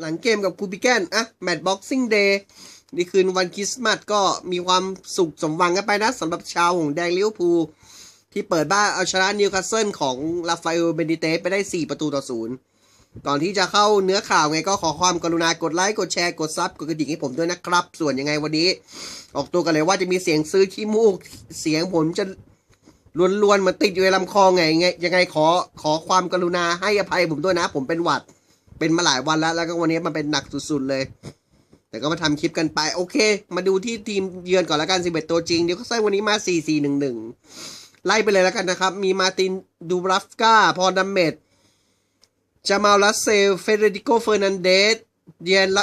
หลังเกมกับคูปิแกนอะแมตช์บ็อกซิ่งเดย์นี่คืนวันคริสต์มาสก็มีความสุขสมหวังกันไปนะสำหรับชาวหงแดงลิเวอร์พูลที่เปิดบ้านเอาชนะนิวคาสเซิลของราฟาเอลเบนิเตสไปได้ 4 ประตูต่อศูนย์ก่อนที่จะเข้าเนื้อข่าวไงก็ขอความกรุณากดไลค์กดแชร์กดซับกดกระดิ่งให้ผมด้วยนะครับ ส่วนยังไงวันนี้ ออกตัวกันเลยว่าจะมีเสียงซื้อขี้มูกเสียงผมจะล้วนๆเหมันติดอยู่ในลำคอไงไงยังไงขอขอความกรุณาให้อภัยผมด้วยนะ ผมเป็นหวัด เป็นมาหลายวันแล้ว แล้วก็วันนี้มันเป็นหนักสุดๆเลย แต่ก็มาทำคลิปกันไป โอเค มาดูที่ทีมเยือนก่อนแล้วกัน 11 ตัวจริง เดี๋ยวเขาใส่วันนี้มา 4-4-1-1 ไล่ไปเลยแล้วกันนะครับ มีมาตินดูบราฟกาพอดัมเมดจามาลัสเซล เฟเดริโก เฟอร์นันเดส เดียนล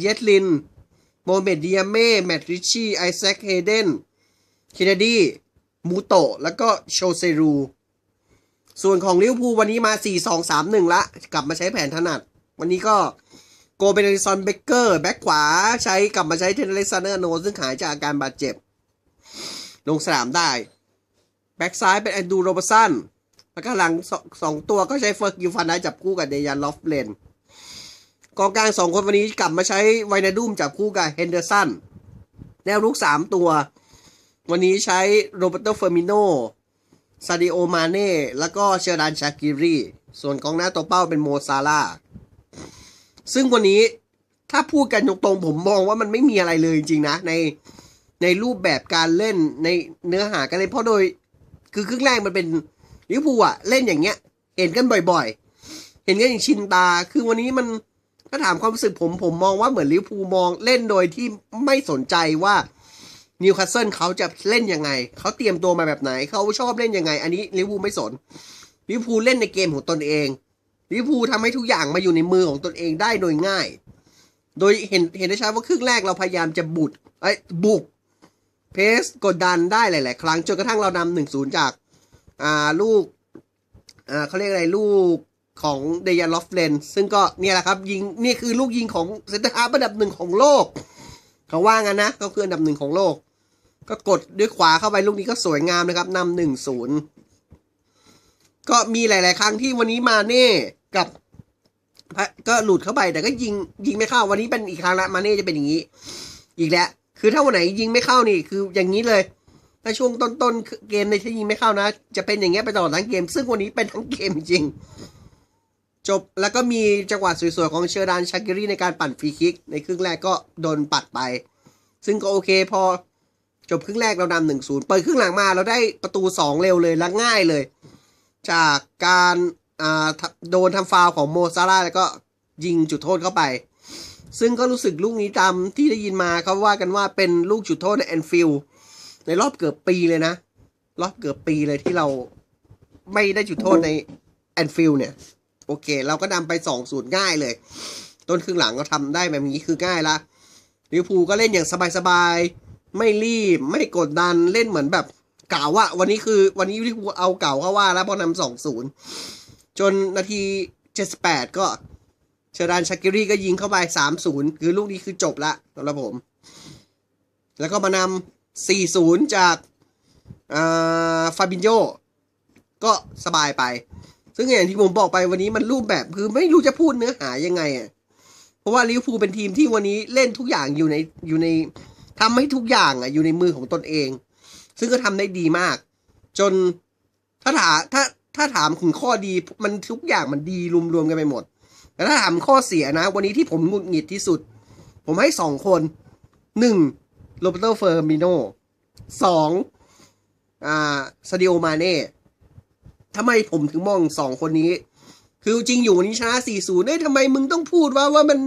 เยตลิน โมเมดดิอาเม่ แมตริชี่ไอแซค เฮเดนคินาดีมูโตะ แล้วก็โชเซรู ส่วนของลิเวอร์พูลวันนี้มา 4-2-3-1 ละ กลับมาใช้แผนถนัด วันนี้ก็โกเบนซอนเบเกอร์แบ็คขวาใช้กลับมาใช้เทนเลซันเนอร์โน ซึ่งหายจากอาการบาดเจ็บ ลงสนามได้ แบ็คซ้ายเป็นแอนดูโรบสันแล้วก็หลังสสองตัวก็ใช้เฟิร์กยูฟันได้จับคู่กับเดยันลอฟเลนกองกลางสองคนวันนี้กลับมาใช้ไวนาดุมจับคู่กับเฮนเดอร์สันแนวรุกสามตัว วันนี้ใช้โรเบโตเฟอร์มิโนซาดิโอมาเน่แล้วก็เชอร์ดานชากิรีส่วนกองหน้าตัวเป้าเป็นโมซาลา ซึ่งวันนี้ถ้าพูดกันตรงๆผมมองว่ามันไม่มีอะไรเลยจริงๆนะ ในในรูปแบบการเล่นในเนื้อหาการเล่นเพราะโดย คือครึ่งแรกมันเป็นลิเวอร์พูลอะเล่นอย่างเงี้ย เห็นกันบ่อยๆ เห็นกันอย่างชินตา คือวันนี้มันถ้าถามความรู้สึกผมผมมองว่าเหมือนลิเวอร์พูลมองเล่นโดยที่ไม่สนใจว่านิวคาสเซิลเขาจะเล่นยังไง เขาเตรียมตัวมาแบบไหน เขาชอบเล่นยังไง อันนี้ลิเวอร์พูลไม่สนลิเวอร์พูลเล่นในเกมของตนเอง ลิเวอร์พูลทำให้ทุกอย่างมาอยู่ในมือของตนเองได้โดยง่าย โดยเห็นเห็นได้ชัดว่าครึ่งแรกเราพยายามจะบุดไอ้บุก เพสกดดันได้หลาย ๆ ครั้งจนกระทั่งเรานำหนึ่งศูนย์จากอ่าลูกอ่าเขาเรียกอะไรลูกของเดยานลอฟเลนซึ่งก็เนี่ยแหละครับยิงนี่คือลูกยิงของเซนเตอร์ฮาร์อันดับหนึ่งของโลก เขาว่างั้นนะก็คืออันดับหนึ่งของโลก ก็กดด้วยขวาเข้าไปลูกนี้ก็สวยงามนะครับนำหนึ่งศูนย์ ก็มีหลาย ๆ ครั้งที่วันนี้มาเน่กับก็หลุดเข้าไปแต่ก็ยิงยิงไม่เข้า วันนี้เป็นอีกครั้งละมาเน่จะเป็นอย่างนี้ อีกแล้ว คือถ้าวันไหนยิงไม่เข้านี่คืออย่างนี้เลยถ้าช่วงต้นๆเกมในที่ยิงไม่เข้านะ จะเป็นอย่างเงี้ยไปตลอดทั้งเกม ซึ่งวันนี้เป็นทั้งเกมจริง จบแล้วก็มีจังหวะสวยๆของเชอร์ดานชากิรีในการปั่นฟรีคิก ในครึ่งแรกก็โดนปัดไป ซึ่งก็โอเคพอจบครึ่งแรกเรานำหนึ่งศูนย์เปิดครึ่งหลังมาเราได้ประตูสองเร็วเลยและง่ายเลย จากการโดนทำฟาวของโมซาร่าแล้วก็ยิงจุดโทษเข้าไป ซึ่งก็รู้สึกลูกนี้ตามที่ได้ยินมาเขาว่ากันว่าเป็นลูกจุดโทษในแอนฟิลด์ในรอบเกือบปีเลยนะ รอบเกือบปีเลยที่เราไม่ได้จุดโทษในแอนฟิลด์เนี่ย โอเค เราก็นำไปสองศูนย์ง่ายเลย ต้นครึ่งหลังก็ทำได้แบบนี้คือง่ายละลิเวอร์พูลก็เล่นอย่างสบายๆ ไม่รีบไม่กดดันเล่นเหมือนแบบ เก่าอะวันนี้คือวันนี้ลิเวอร์พูลเอาเก่าเข้าว่า แล้วพอนำสองศูนย์จนนาทีเจ็ดสิบแปดก็เชรานชากิรีก็ยิงเข้าไปสามศูนย์คือลูกนี้คือจบละสำหรับผม แล้วก็มานำสี่ศูนย์จากฟาบินโยก็สบายไป ซึ่งอย่างที่ผมบอกไปวันนี้มันรูปแบบคือไม่รู้จะพูดเนื้อหายังไงอะเพราะว่าลิเวอร์พูลเป็นทีมที่วันนี้เล่นทุกอย่างอยู่ในอยู่ในทำให้ทุกอย่างอะอยู่ในมือของตนเอง ซึ่งก็ทำได้ดีมาก จนถ้าถามถ้าถ้าถามถึงข้อดีมันทุกอย่างมันดีรวมๆกันไปหมด แต่ถ้าถามข้อเสียนะ วันนี้ที่ผมหงุดหงิดที่สุด ผมให้สองคนหนึ่งโรเบโตเฟอร์มิโนสองอ่าซาดิโอมาเน่ทำไมผมถึงมองสองคนนี้ คือจริงอยู่วันนี้ชนะ4-0เอ้ยทำไมมึงต้องพูดว่าว่ามัน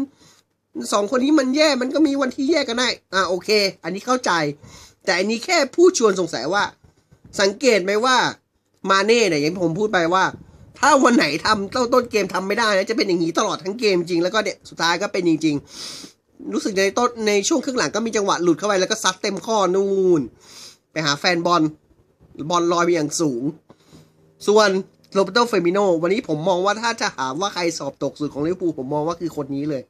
สองคนนี้มันแย่มันก็มีวันที่แย่กันได้ อ่าโอเค อันนี้เข้าใจ แต่อันนี้แค่พูดชวนสงสัยว่า สังเกตไหมว่ามาเน่เนี่ยอย่างที่ผมพูดไปว่า ถ้าวันไหนทำต้นต้นเกมทำไม่ได้นะจะเป็นอย่างนี้ตลอดทั้งเกมจริงแล้วก็เนี่ยสุดท้ายก็เป็นจริง ๆ รู้สึกในต้นในช่วงครึ่งหลังก็มีจังหวะหลุดเข้าไปแล้วก็ซัดเต็มข้อนู่น ไปหาแฟนบอลบอลลอยไปอย่างสูง ส่วนโรเบโตเฟมิโนวันนี้ผมมองว่าถ้าจะถามว่าใครสอบตกสุดของลิเวอร์พูลผมมองว่าคือคนนี้เลย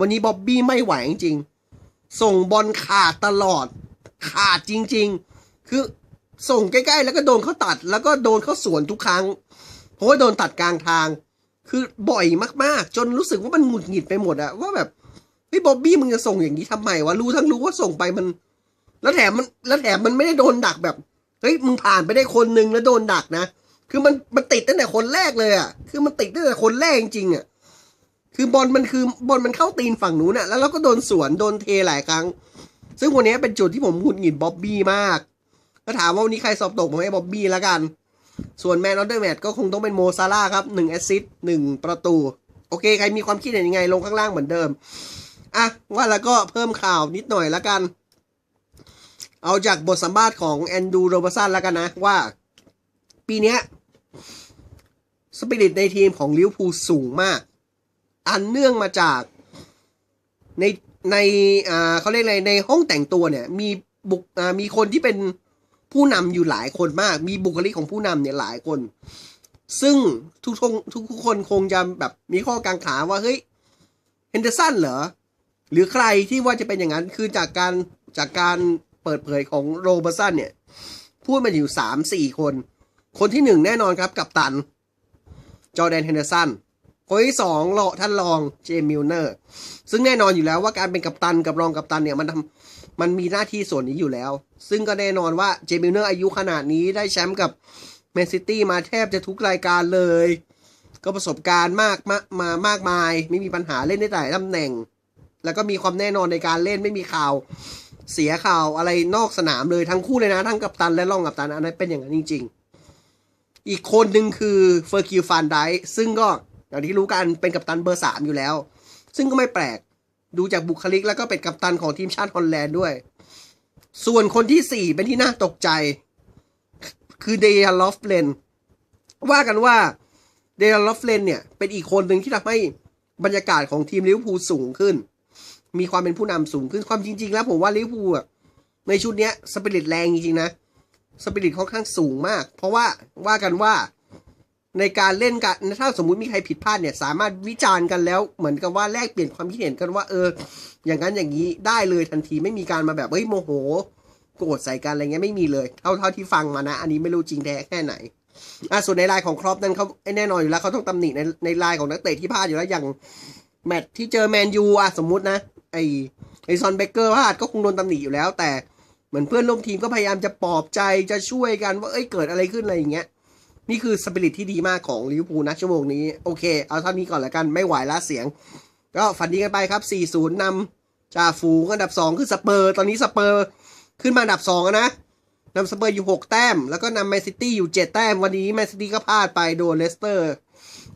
วันนี้บ๊อบบี้ไม่ไหวจริงๆส่งบอลขาดตลอด ขาดจริง ๆ คือส่งใกล้ๆ แล้วก็โดนเขาตัด แล้วก็โดนเขาสวนทุกครั้ง เพราะว่าโดนตัดกลางทาง คือบ่อยมากๆ จนรู้สึกว่ามันหงุดหงิดไปหมดอะว่าแบบเฮ้ยบ๊อบบี้มึงจะส่งอย่างนี้ทำไมวะรู้ทั้งรู้ว่าส่งไปมัน แล้วแถมมันแล้วแถมมันไม่ได้โดนดักแบบเฮ้ยมึงผ่านไปได้คนนึงแล้วโดนดักนะคือมันมันติดตั้งแต่คนแรกเลยอะคือมันติดตั้งแต่คนแรกจริงๆอะคือบอลมันคือบอลมันเข้าตีนฝั่งนู้นอะแล้วเราก็โดนสวนโดนเทหลายครั้ง ซึ่งวันนี้เป็นจุดที่ผมหงุดหงิดบ๊อบบี้มาก ก็ถามว่าวันนี้ใครสอบตกผมให้บ๊อบบี้แล้วกัน ส่วนแมนออฟเดอร์แมตก็คงต้องเป็นโมซาร่าครับหนึ่งแอสซิสต์หนึ่งประตู โอเค ใครมีความคิดเห็นยังไงลงข้างล่างเหมือนเดิม อะ ว่าแล้วก็เพิ่มข่าวนิดหน่อยแล้วกัน เอาจากบทสัมภาษณ์ของแอนดูโรเบสันแล้วกันนะว่า ปีนี้สปิริตในทีมของลิเวอร์พูลสูงมาก อันเนื่องมาจาก ในในอ่าเขาเรียกอะไรในห้องแต่งตัวเนี่ย มีบุกอ่ามีคนที่เป็นผู้นำอยู่หลายคนมาก มีบุคลิกของผู้นำเนี่ยหลายคน ซึ่งทุกทงทุกคนคงจะแบบมีข้อกังขาว่าเฮ้ยเฮนเดอร์สันเหรอ หรือใครที่ว่าจะเป็นอย่างนั้นคือจากการจากการเปิดเผยของโรเบอร์สันเนี่ย พูดมาอยู่สามสี่คน คนที่หนึ่งแน่นอนครับ กับตัน จอแดนเฮนเดอร์สัน คนที่สองรอท่านรองเจมิลเนอร์ ซึ่งแน่นอนอยู่แล้วว่าการเป็นกัปตันกับรองกัปตันเนี่ยมันทำมันมีหน้าที่ส่วนนี้อยู่แล้ว ซึ่งก็แน่นอนว่าเจมิลเนอร์อายุขนาดนี้ได้แชมป์กับแมนซิตี้มาแทบจะทุกรายการเลย ก็ประสบการณ์มากมามามากมาย ไม่มีปัญหาเล่นได้แต่ตำแหน่ง แล้วก็มีความแน่นอนในการเล่นไม่มีข่าวเสียข่าวอะไรนอกสนามเลยทั้งคู่เลยนะ ทั้งกัปตันและรองกัปตันอันนั้นเป็นอย่างนั้นจริง ๆ อีกคนหนึ่งคือเฟอร์คิวฟานไดซึ่งก็ อย่างที่รู้กันเป็นกัปตันเบอร์สามอยู่แล้ว ซึ่งก็ไม่แปลกดูจากบุคลิกแล้วก็เป็นกัปตันของทีมชาติฮอลแลนด์ด้วย ส่วนคนที่สี่เป็นที่น่าตกใจ คือเดียลอฟเลนว่ากันว่าเดียลอฟเลนเนี่ยเป็นอีกคนหนึ่งที่ทำให้บรรยากาศของทีมลิเวอร์พูลสูงขึ้น มีความเป็นผู้นำสูงขึ้นความจริง ๆ แล้วผมว่าลิเวอร์พูลในชุดเนี้ยสปิริตแรงจริงๆนะสปิริตค่อนข้างสูงมาก เพราะว่าว่ากันว่า ในการเล่นกันถ้าสมมุติมีใครผิดพลาดเนี่ยสามารถวิจารณ์กันแล้ว เหมือนกับว่าแลกเปลี่ยนความคิดเห็นกันว่า เออ อย่างนั้นอย่างนี้ได้เลยทันทีไม่มีการมาแบบเฮ้ยโมโห โกรธใส่กันอะไรเงี้ยไม่มีเลย เท่าเท่าที่ฟังมานะ อันนี้ไม่รู้จริงแท้แค่ไหนอะส่วนในลน์ของครอปนั้นเขาแน่นอนอยู่แล้วเขาต้องตำหนิในในลน์ของนักเตะที่พลาดอยู่แล้วอย่างแมตช์ที่เจอแมนยูอะสมมุตินะ ไอไอซอนเบเกอร์พลาดก็คงโดนตำหนิอยู่แล้ว แต่เหมือนเพื่อนร่วมทีมก็พยายามจะปลอบใจจะช่วยกันว่าเอ้ยเกิดอะไรขึ้นอะไรอย่างเงี้ย นี่คือสปิริตที่ดีมากของลิเวอร์พูลนะชั่วโมงนี้ โอเค เอาเท่านี้ก่อนละกันไม่ไหวละเสียง ก็ฝันดีกันไปครับ 4-0นำจ่าฝูงอันดับ 2 คือสเปอร์ ตอนนี้สเปอร์ขึ้นมาอันดับ2นะนำสเปอร์อยู่ 6 แต้ม แล้วก็นำแมนซิตี้อยู่ 7 แต้ม วันนี้แมนซิตี้ก็พลาดไปโดนเลสเตอร์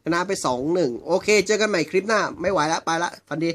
ชนะไป 2-1 โอเค เจอกันใหม่คลิปหน้า ไม่ไหวละไปละฝันดี